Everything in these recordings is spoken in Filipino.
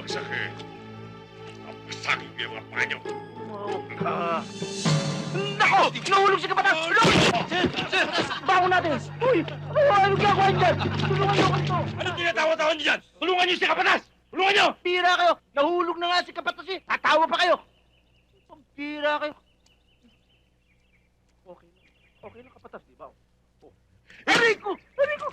bumagsak eh. Napasagin ko yung mga panyo. Ah. Nako! Nahulog si Kapatas! Tulungan! Sir! Sir! Bangon natin! Uy! Ano ginagawa niyo dyan? Tulungan niyo ako ito! Anong tinatawa-tawa niyo dyan? Tulungan niyo si Kapatas! Tulungan niyo! Pira kayo! Nahulog na nga si Kapatas eh! Tatawa pa kayo! Pira kayo! Okay lang. Okay lang Kapatas, di ba? Oh. Aray ko! Aray ko!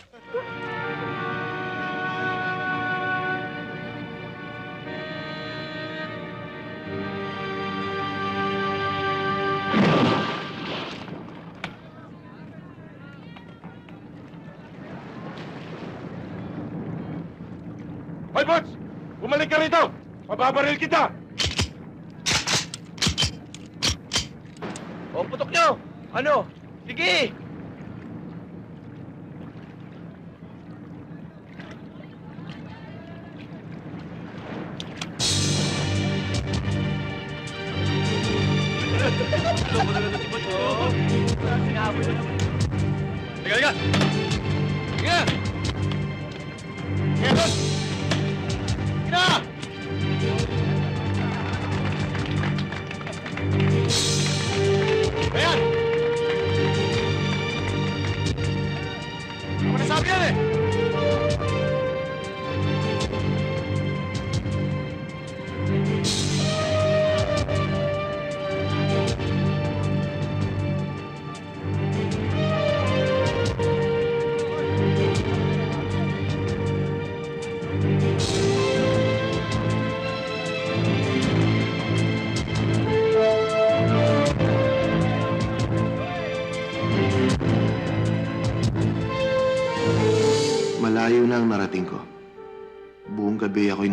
Rito! Mababaril kita! O, putok nyo! Ano? Sige! Liga, liga!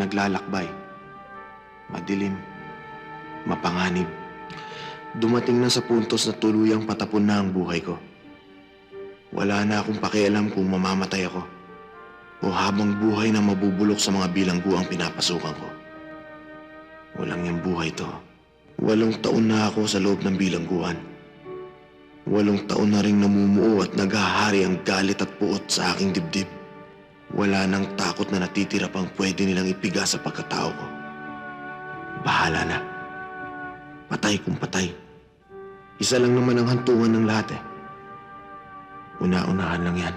Naglalakbay. Madilim, mapanganib. Dumating na sa puntos na tuluyang patapon na ang buhay ko. Wala na akong pakialam kung mamamatay ako o habang buhay na mabubulok sa mga bilanggo ang pinapasukan ko. Walang yung buhay to. Walong taon na ako sa loob ng bilangguan. Walong taon na ring namumuo at naghahari ang galit at puot sa aking dibdib. Wala nang takot na natitira pang pwede nilang ipiga sa pagkatao ko. Bahala na. Patay kung patay. Isa lang naman ang hantungan ng lahat eh. Una-unahan lang yan.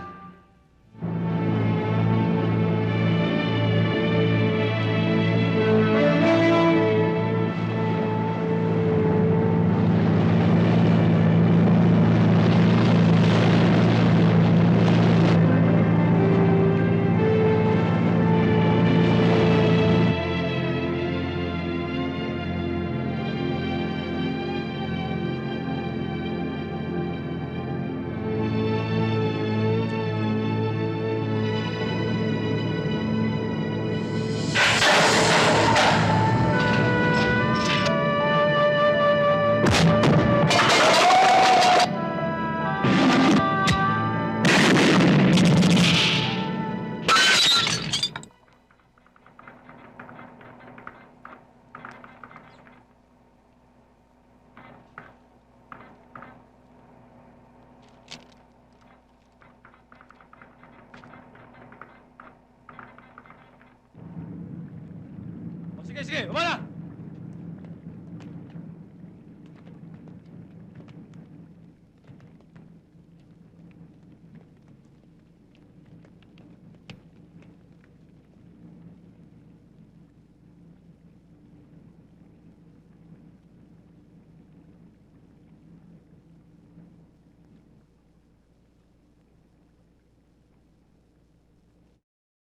Sige, sige, umala!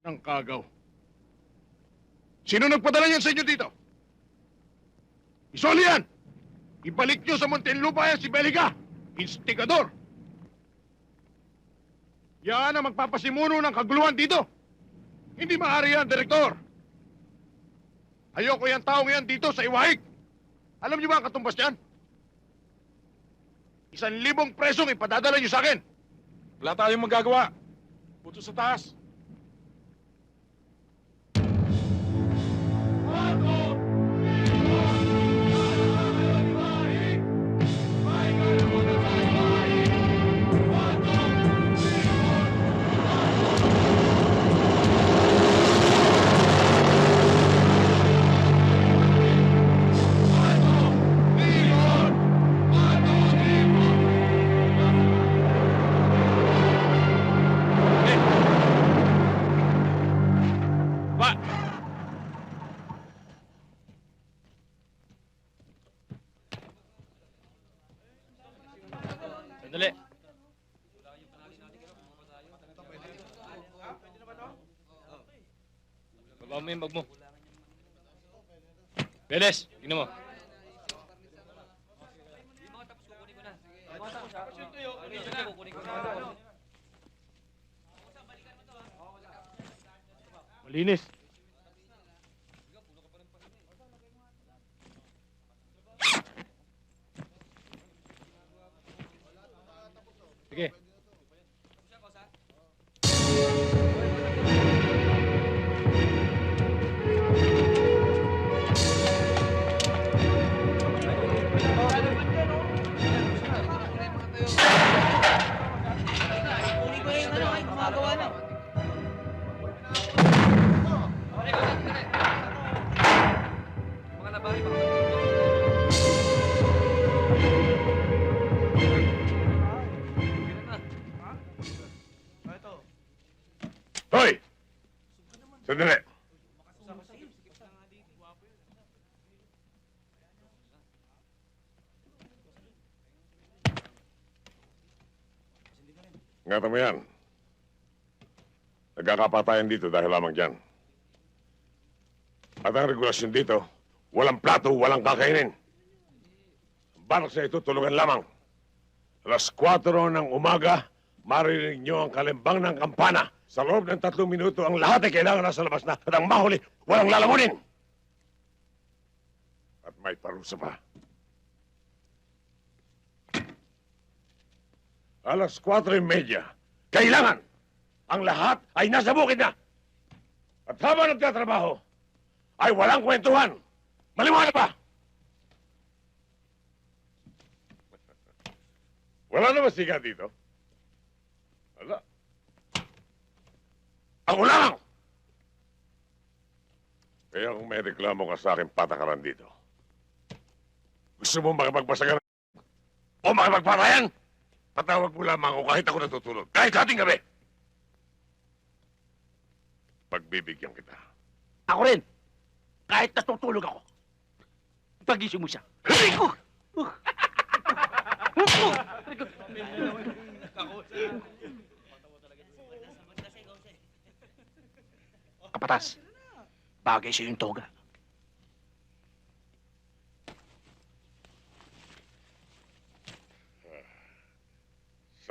ng kagaw. Sino nagpadala niyan sa inyo dito? Isoli yan! Ibalik niyo sa Muntinlupa yan si Beliga, instigador. Yan ang magpapasimuno ng kaguluhan dito. Hindi maaari yan, Direktor. Ayoko yan taong yan dito sa Iwahig. Alam niyo ba ang katumbas niyan? Isang libong presong ipadadala niyo sa akin. Wala tayong magagawa. Puto sa taas. Bag mo. Beles, tingnan mo. Malinis. Ingatan mo yan. Nagkakapatayan dito dahil lamang dyan. At ang regulasyon dito, walang plato, walang kakainin. Ang barak sa ito, tulungan lamang. Alas 4 ng umaga, marinig nyo ang kalimbang ng kampana. Sa loob ng tatlong minuto, ang lahat ay kailangan nasa labas na at ang mahuli, walang lalamunin. At may parusa pa. Alas 4.30, kailangan ang lahat ay nasa bukid na. At habang nagtatrabaho, ay walang kwentuhan. Maliwanag ba? Wala naman siga dito. Wala. Ako lang! Kaya kung may reklamo ka sa akin patakaran dito, gusto mo makipagpasagan o makipagpatayan? Patawag mo lamang ako kahit ako natutulog. Kahit ating gabi. Pagbibigyan kita. Ako rin. Kahit natutulog ako. Pagising mo siya. Rico! Kapatas, bagay sa yung toga.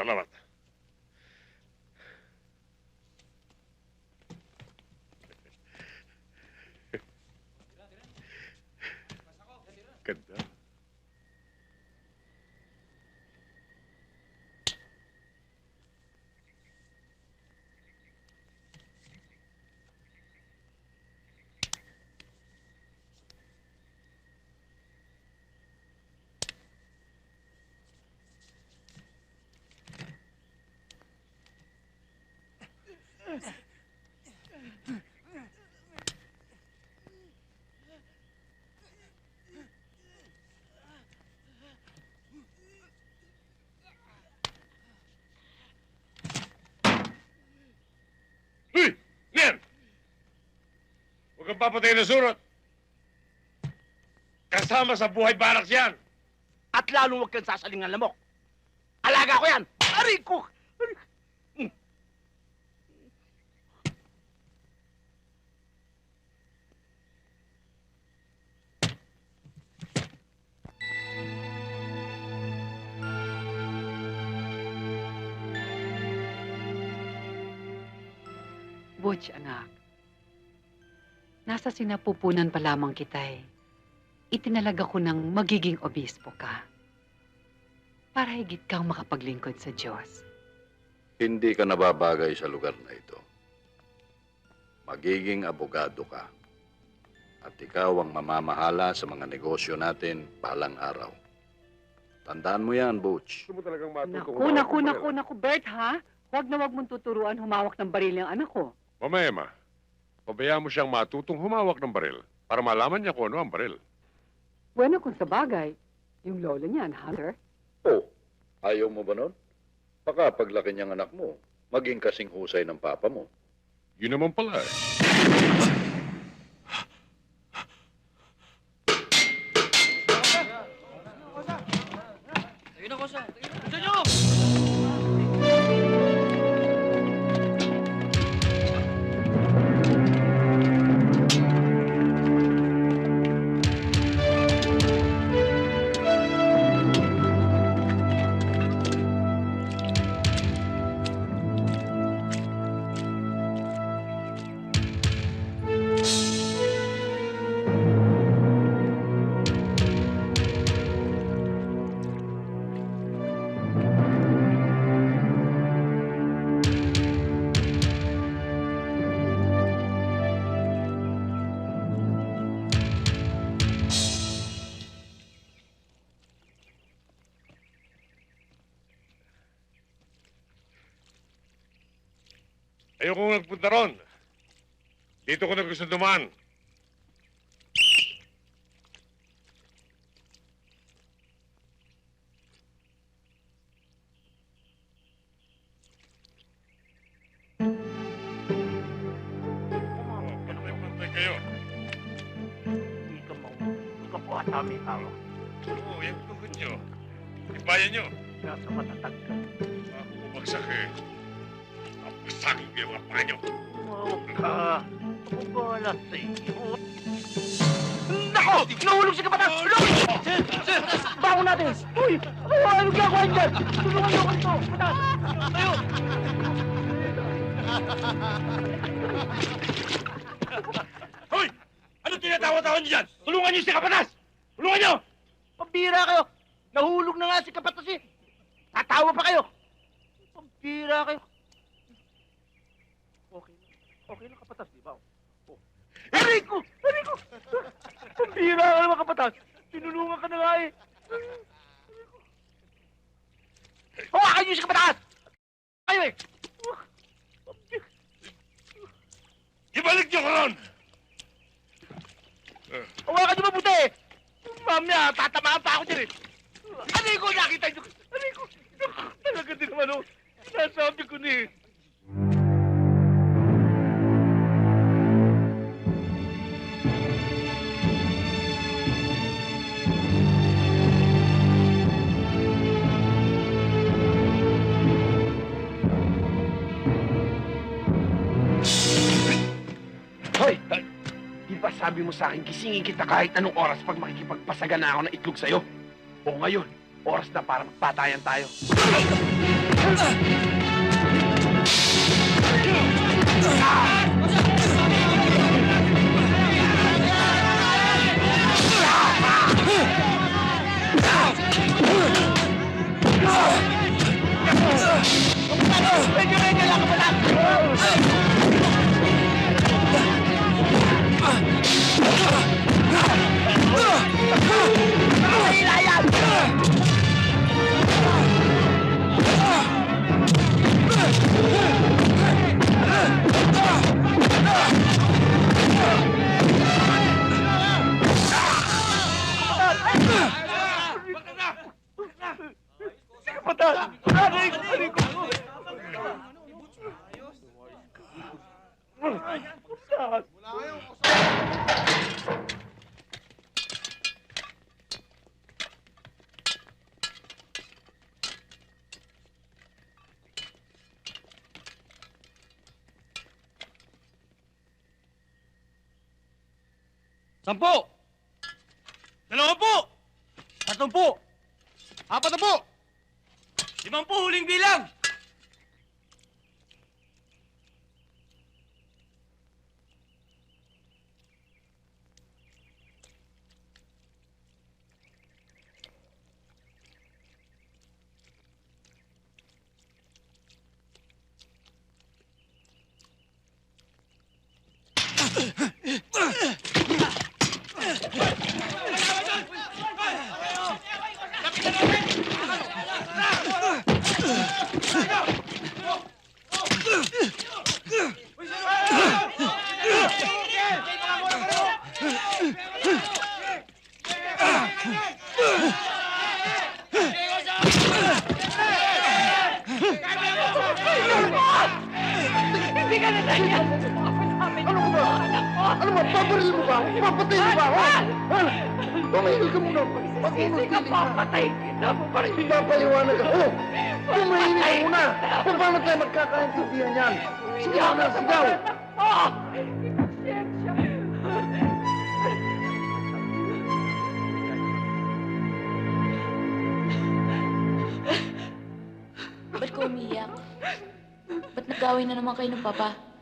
parlava Huwag kang papatay na surot. Kasama sa buhay baraks yan. At lalo huwag kang sasalingan lamok. Alaga ko yan! Aray ko! Butch, anak. Nasa sinapupunan pa lamang kita eh. Itinalaga ko ng magiging obispo ka. Para higit kang makapaglingkod sa Diyos. Hindi ka nababagay sa lugar na ito. Magiging abogado ka. At ikaw ang mamamahala sa mga negosyo natin balang araw. Tandaan mo yan, Butch. Naku, naku, naku, naku, Bert, ha? Huwag na huwag mong tuturuan humawak ng baril yung anak ko. Mamaya, ma. Pabayaan mo siyang matutong humawak ng baril para malaman niya kung ano ang baril. Bueno, kung sa bagay, yung lolo niyan, Hunter. Oh, ayaw mo ba nun? Baka paglaki niyang anak mo, maging kasing husay ng papa mo. Yun naman pala eh. Ayoko nagpunta ron. Dito ko na gusto dumaan. Kayo. Hindi ka mo. Hindi ka po atami tao. Oo, yan tuhod nyo. Ibayan nyo. Nasa matatag ka. Ako bumagsak eh. Papasagin ko yung mga panyo. Tumawag ka. Ako bahala sa iyo. Nako! Nahulog si Kapatas! Ulong! Sir! Sir! Bangon natin! Uy! Ano ginagawa niyo dyan? Tulungan niyo ako ito! Kapatas! Tayo! Hoy! Ano tinatawa-tawa niyo dyan? Tulungan niyo si Kapatas! Tulungan niyo! Pambira kayo! Nahulog na nga si Kapatas eh! Tatawa pa kayo! Pambira kayo! Okay lang. Kapatas, di ba? Oh. Aray ko! Aray ko! Pambira ka naman Kapatas! Tinulungan ka na nga eh! Hawakan niyo Kapatas! Kayo eh! Ibalik niyo ko ron! Hawakan niyo mabuti eh! Mamaya, tatamaan pa ako dyan eh! Aray ko! Nakita niyo! Aray ko! Mo sa akin, gisingin kita kahit anong oras pag makikipagpasaga na ako ng itlog sa'yo? O ngayon, oras na para magpatayan tayo. Medyo medyo lang ka pala! Patay! Sampo! Dalawa po! Tatlong po! Apat na po! Limang po huling bilang! Hindi ka na ganyan! Ano ka ba? Ano ba? Pabaril mo ba? Papatay mo ba? Ha? Ha? Tumahil ka muna. Hindi ka papatay kita. Pinapaliwanag ako. Tumahil ka muna. Kung paano tayo magkakaintindihan yan? Sigaw na sigaw. Ba't ka umiyak? Ba't nag-away na naman kayo ng papa?